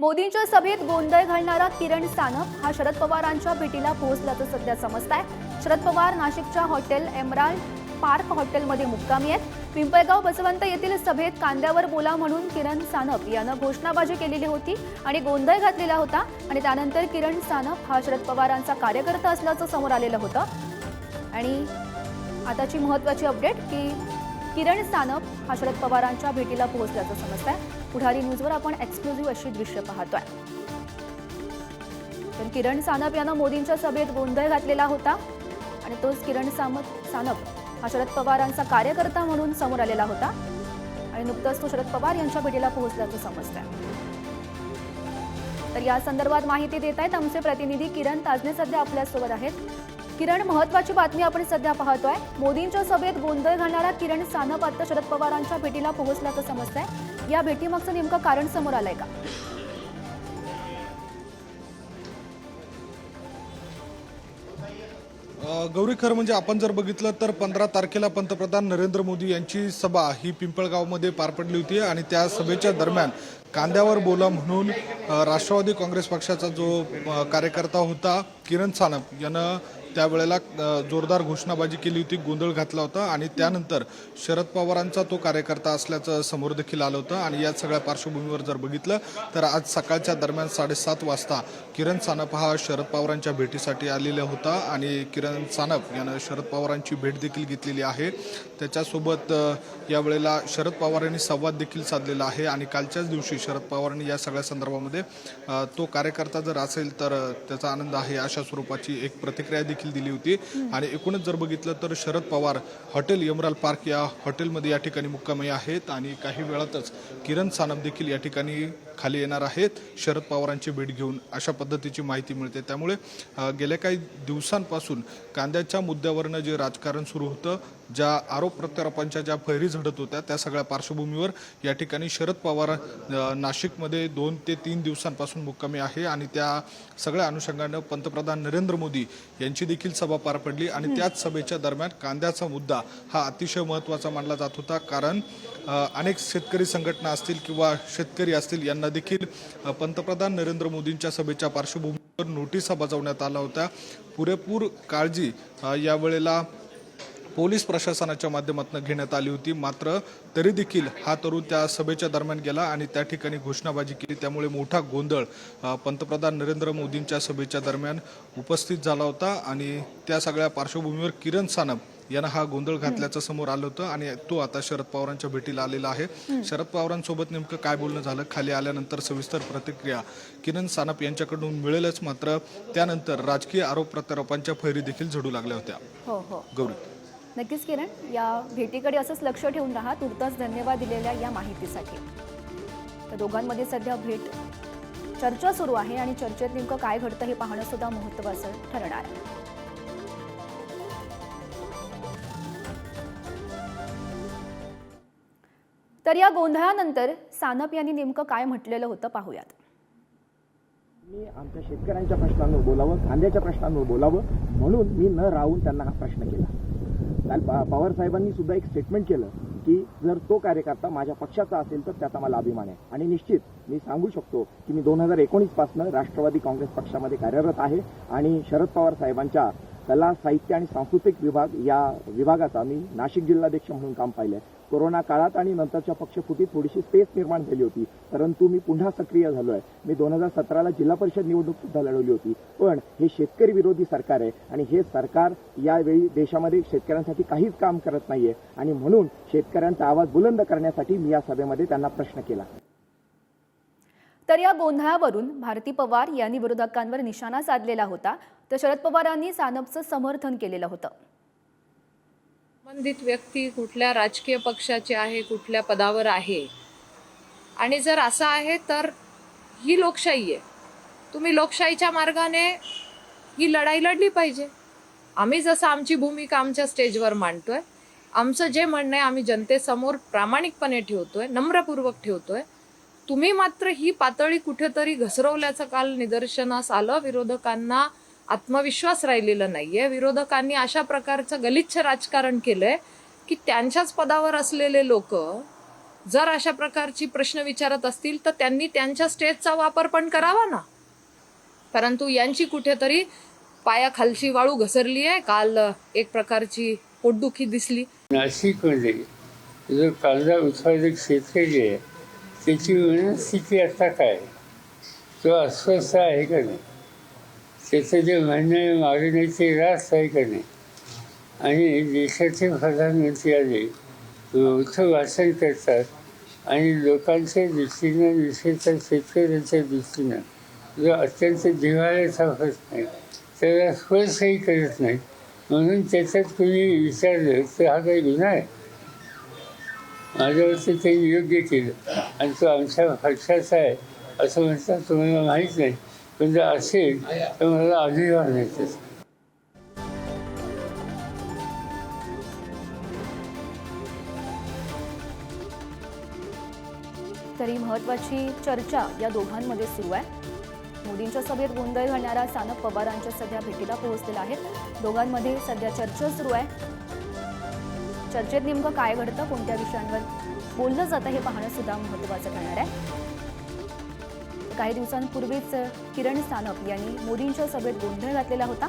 मोदींच्या सभेत गोंधळ घालणारा किरण सानप हा शरद पवारांच्या भेटीला पोहोचल्याचं सध्या समजत आहे शरद पवार नाशिकच्या हॉटेल एमराल्ड पार्क हॉटेलमध्ये मुक्कामी आहेत. पिंपळगाव बसवंत येथील सभेत कांद्यावर बोला म्हणून किरण सानप यानं घोषणाबाजी केलेली होती आणि गोंधळ घातलेला होता आणि त्यानंतर किरण सानप हा शरद पवारांचा कार्यकर्ता असल्याचं समोर आलेलं होतं. आणि आताची महत्वाची अपडेट की किरण सानप हा शरद पवारांच्या भेटीला पोहोचल्याचं समजत आहे पुढारी न्यूजवर आपण एक्सक्लुझिव्ह अशी दृश्य पाहतोय. तर किरण सानप यानं मोदींच्या सभेत गोंधळ घातलेला होता आणि तोच किरण सामत सानप हा शरद पवारांचा कार्यकर्ता म्हणून समोर आलेला होता आणि नुकतंच तो शरद पवार यांच्या भेटीला पोहोचल्याचं समजत आहे तर या संदर्भात माहिती देत आहेत आमचे प्रतिनिधी किरण ताजने सध्या आपल्यासोबत आहेत. किरण महत्वाची बातमी आपण सध्या पाहतोय. मोदींच्या सभेत गोंधळ घालणारा किरण सानप आता शरद पवारांच्या भेटीला पोहोचल्याचं समजतंय. या भेटीमागचं नेमकं कारण समोर आलंय का? गौरी खर म्हणजे आपण जर बघितलं तर पंधरा तारखेला पंतप्रधान नरेंद्र मोदी यांची सभा ही पिंपळगावमध्ये पार पडली होती आणि त्या सभेच्या दरम्यान कांद्यावर बोला म्हणून राष्ट्रवादी काँग्रेस पक्षाचा जो कार्यकर्ता होता किरण सानप यानं त्यावेळेला जोरदार घोषणाबाजी केली होती गोंधळ घातला होता आणि त्यानंतर शरद पवारांचा तो कार्यकर्ता असल्याचं समोर देखील आलं होतं आणि या सगळ्या पार्श्वभूमीवर जर बघितलं तर आज सकाळच्या दरम्यान साडेसात वाजता किरण सानप हा शरद पवारांच्या भेटीसाठी आलेला होता आणि किरण सानप यानं शरद पवारांची भेट देखील घेतलेली आहे. त्याच्यासोबत यावेळेला शरद पवारांनी संवाद देखील साधलेला आहे आणि कालच्याच दिवशी शरद पवारांनी या सगळ्या संदर्भामध्ये तो कार्यकर्ता जर असेल तर त्याचा आनंद आहे अशा स्वरूपाची एक प्रतिक्रिया देखील देखील दिली होती. आणि एकूणच जर बघितलं तर शरद पवार हॉटेल यमराल पार्क या हॉटेलमध्ये या ठिकाणी मुक्कामी आहेत. आणि काही वेळातच किरण सानप देखील या ठिकाणी खाली येणार आहेत. शरद पवारांची भेट घेऊन अशा पद्धतीची माहिती मिळते. त्यामुळे गेल्या काही दिवसांपासून कांद्याच्या मुद्द्यावरनं जे राजकारण सुरू होतं ज्या आरोप प्रत्यारोपांच्या ज्या फैरी झडत होत्या त्या सगळ्या पार्श्वभूमीवर या ठिकाणी शरद पवार नाशिकमध्ये दोन ते तीन दिवसांपासून मुक्कामी आहे आणि त्या सगळ्या अनुषंगानं पंतप्रधान नरेंद्र मोदी यांची देखील सभा पार पडली आणि त्याच सभेच्या दरम्यान कांद्याचा मुद्दा हा अतिशय महत्त्वाचा मानला जात होता. कारण अनेक शेतकरी संघटना असतील किंवा शेतकरी असतील यांना देखील पंतप्रधान नरेंद्र मोदींच्या सभेच्या पार्श्वभूमीवर नोटिसा बजावण्यात आल्या होत्या. पुरेपूर काळजी यावेळेला पोलीस प्रशासनाच्या माध्यमातून घेण्यात आली होती. मात्र तरी देखील हा तरुण त्या सभेच्या दरम्यान गेला आणि त्या ठिकाणी घोषणाबाजी केली. त्यामुळे मोठा गोंधळ पंतप्रधान नरेंद्र मोदींच्या सभेच्या दरम्यान उपस्थित झाला होता. आणि त्या सगळ्या पार्श्वभूमीवर किरण सानप यानं हा गोंधळ घातल्याचं समोर आलं होतं आणि तो आता शरद पवारांच्या भेटीला आलेला आहे. शरद पवारांसोबत नेमकं काय बोलणं झालं? खाली आल्यानंतर सविस्तर प्रतिक्रिया किरण सानप यांच्याकडून मिळेलच मात्र त्यानंतर राजकीय आरोप प्रत्यारोपांच्या फैरी देखील झडू लागल्या होत्या. हो हो. गौरी. नक्कीच किरण या भेटीकडे असंच लक्ष ठेवून राहा. तुर्तास धन्यवाद दिलेल्या या माहितीसाठी. तर दोघांमध्ये सध्या भेट चर्चा सुरू आहे आणि चर्चेत नेमकं काय घडतं हे पाहणं सुद्धा महत्त्वाचं ठरणार तर या गोंधळानंतर सानप यांनी नेमकं काय म्हटलेलं होतं पाहूयात. मी आमच्या शेतकऱ्यांच्या प्रश्नांवर बोलावं कांद्याच्या प्रश्नांवर बोलावं म्हणून मी न राहून त्यांना हा प्रश्न केला. काल पवार साहेबांनी सुद्धा एक स्टेटमेंट केलं की जर तो कार्यकर्ता माझ्या पक्षाचा असेल तर त्याचा मला अभिमान आहे. आणि निश्चित मी सांगू शकतो की मी दोन हजार एकोणीसपासून राष्ट्रवादी काँग्रेस पक्षामध्ये कार्यरत आहे आणि शरद पवार साहेबांच्या कला साहित्य आणि सांस्कृतिक विभाग या विभागाचा मी नाशिक जिल्हाध्यक्ष म्हणून काम पाहिलं. आहे कोरोना काळात आणि नंतरच्या पक्षफुटीत थोडीशी स्पेस निर्माण झाली होती परंतु मी पुन्हा सक्रिय झालो आहे मी दोन हजार सतराला जिल्हा परिषद निवडणूक सुद्धा लढवली होती. पण हे शेतकरी विरोधी सरकार आहे आणि हे सरकार यावेळी देशामध्ये शेतकऱ्यांसाठी काहीच काम करत नाहीये. आणि म्हणून शेतकऱ्यांचा आवाज बुलंद करण्यासाठी मी या सभेमध्ये त्यांना प्रश्न केला. तर या गोंधळावरून भारती पवार यांनी विरोधकांवर निशाणा साधलेला होता तर शरद पवारांनी सानपचं समर्थन केलेलं होतं. संबंधित व्यक्ती कुठल्या राजकीय पक्षाची आहे कुठल्या पदावर आहे? आणि जर असं आहे तर ही लोकशाही आहे. तुम्ही लोकशाहीच्या मार्गाने ही लढाई लढली पाहिजे. आम्ही जसं आमची भूमिका आमच्या स्टेजवर मांडतोय आमचं जे म्हणणं आहे आम्ही जनतेसमोर प्रामाणिकपणे ठेवतोय नम्रपूर्वक ठेवतोय. तुम्ही मात्र ही पातळी कुठेतरी घसरवल्याचं काल निदर्शनास आलं. विरोधकांना आत्मविश्वास राहिलेला नाहीये. विरोधकांनी अशा प्रकारचं गलिच्छ राजकारण केलंय की त्यांच्याच पदावर असलेले लोक जर अशा प्रकारची प्रश्न विचारत असतील तर त्यांनी त्यांच्या स्टेजचा वापर पण करावा ना. परंतु यांची कुठेतरी पायाखालची वाळू घसरली आहे काल एक प्रकारची पोटदुखी दिसली. नाशिकमध्ये जर कांदा उत्पादक शेतकरी आहे त्याची मनस्थिती आता काय? तो अस्वस्थ आहे का नाही? त्याचं जे म्हणणं आहे मागण्याची रास आहे का नाही? आणि देशाचे प्रधानमंत्री आले मोठं भाषण करतात आणि लोकांच्या दृष्टीनं विशेषतः शेतकऱ्यांच्या दृष्टीनं जो अत्यंत जिव्हाळ्याचा होत नाही त्याला स्पर्शही करत नाही. म्हणून त्याच्यात कुणी विचारलं तर हा काही गुन्हा आहे? माझ्यावरती ते योग्य केलं. आणि तो आमच्या पक्षाचा आहे असं म्हणतात तुम्हाला माहीत नाही. पण जर असेल तर मला अभिमान नाही तरी महत्वाची चर्चा या दोघांमध्ये सुरू आहे. मोदींच्या सभेत गोंधळ घालणारा सानप पवारांच्या सध्या भेटीला पोहोचलेला आहे दोघांमध्ये सध्या चर्चा सुरू आहे. चर्चेत नेमकं काय घडतं कोणत्या विषयांवर बोललं जातं हे पाहणं सुद्धा महत्त्वाचं ठरणार आहे. काही दिवसांपूर्वीच किरण सानप यांनी मोदींच्या सभेत गोंधळ घातलेला होता.